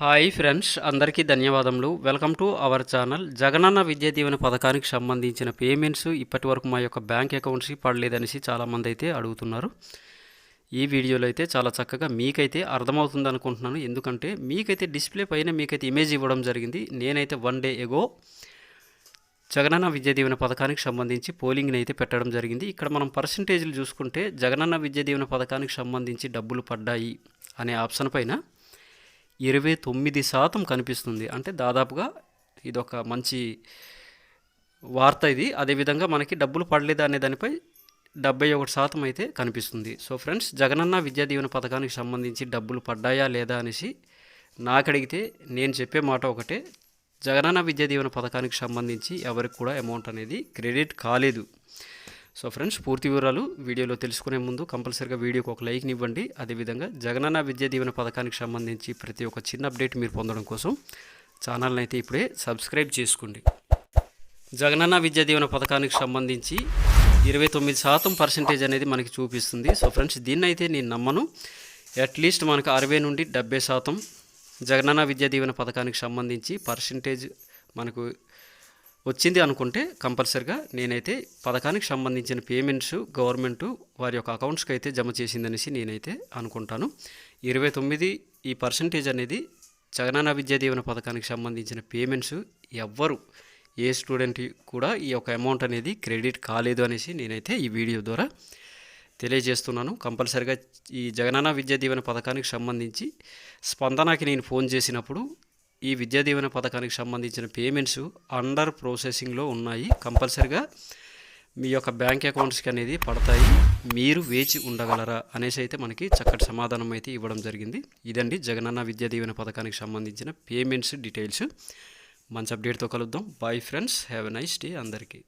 Hi friends అందరికీ ధన్యవాదములు. Welcome to our channel. Jagananna Vidya Deevena పథకానికి సంబంధించిన పేమెంట్స్ ఇప్పటి వరకు మా యొక్క బ్యాంక్ అకౌంట్స్కి పడలేదనేసి చాలామంది అయితే అడుగుతున్నారు. ఈ వీడియోలో అయితే చాలా చక్కగా మీకైతే అర్థమవుతుంది అనుకుంటున్నాను. ఎందుకంటే మీకైతే డిస్ప్లే పైన మీకైతే ఇమేజ్ ఇవ్వడం జరిగింది. నేనైతే వన్ డే ఎగో జగనన్న విద్యా దీవెన పథకానికి సంబంధించి పోలింగ్ని అయితే పెట్టడం జరిగింది. ఇక్కడ మనం పర్సంటేజ్లు చూసుకుంటే జగనన్న విద్యా దీవెన పథకానికి సంబంధించి డబ్బులు పడ్డాయి అనే ఆప్షన్ పైన ఇరవై తొమ్మిది శాతం కనిపిస్తుంది. అంటే దాదాపుగా ఇదొక మంచి వార్త ఇది. అదేవిధంగా మనకి డబ్బులు పడలేదా అనే దానిపై డెబ్బై ఒకటి శాతం అయితే కనిపిస్తుంది. సో ఫ్రెండ్స్ జగనన్న విద్యా దీవెన పథకానికి సంబంధించి డబ్బులు పడ్డాయా లేదా అనేసి నాకు అడిగితే నేను చెప్పే మాట ఒకటే. జగనన్న విద్యా దీవెన పథకానికి సంబంధించి ఎవరికి కూడా అమౌంట్ అనేది క్రెడిట్ కాలేదు. సో ఫ్రెండ్స్ పూర్తి వివరాలు వీడియోలో తెలుసుకునే ముందు కంపల్సరీగా వీడియోకి ఒక లైక్ని ఇవ్వండి. అదేవిధంగా జగనన్న విద్యా దీవెన పథకానికి సంబంధించి ప్రతి ఒక్క చిన్న అప్డేట్ మీరు పొందడం కోసం ఛానల్ని అయితే ఇప్పుడే సబ్స్క్రైబ్ చేసుకోండి. జగనన్న విద్యా దీవెన పథకానికి సంబంధించి ఇరవై తొమ్మిది శాతం పర్సెంటేజ్ అనేది మనకి చూపిస్తుంది. సో ఫ్రెండ్స్ దీన్ని అయితే నేను నమ్మను. అట్లీస్ట్ మనకు అరవై నుండి డెబ్బై శాతం జగనన్న విద్యా దీవెన పథకానికి సంబంధించి పర్సెంటేజ్ మనకు వచ్చింది అనుకుంటే కంపల్సరిగా నేనైతే పథకానికి సంబంధించిన పేమెంట్స్ గవర్నమెంట్ వారి యొక్క అకౌంట్స్కి అయితే జమ చేసిందనేసి నేనైతే అనుకుంటాను. ఇరవై తొమ్మిది ఈ పర్సంటేజ్ అనేది జగనన్న విద్యా దీవెన పథకానికి సంబంధించిన పేమెంట్స్ ఎవ్వరు ఏ స్టూడెంట్ కూడా ఈ యొక్క అమౌంట్ అనేది క్రెడిట్ కాలేదు అనేసి నేనైతే ఈ వీడియో ద్వారా తెలియజేస్తున్నాను. కంపల్సరిగా ఈ జగనన్న విద్యా దీవెన పథకానికి సంబంధించి స్పందనకి నేను ఫోన్ చేసినప్పుడు ఈ విద్యా దీవెన పథకానికి సంబంధించిన పేమెంట్స్ అండర్ ప్రాసెసింగ్లో ఉన్నాయి. కంపల్సరిగా మీ యొక్క బ్యాంక్ అకౌంట్స్కి అనేది పడతాయి. మీరు వేచి ఉండగలరా అనేసి అయితే మనకి చక్కటి సమాధానం అయితే ఇవ్వడం జరిగింది. ఇదండి జగనన్న విద్యా దీవెన పథకానికి సంబంధించిన పేమెంట్స్ డీటెయిల్స్ మంచి అప్డేట్తో కలుద్దాం. Bye friends have a nice day అందరికీ.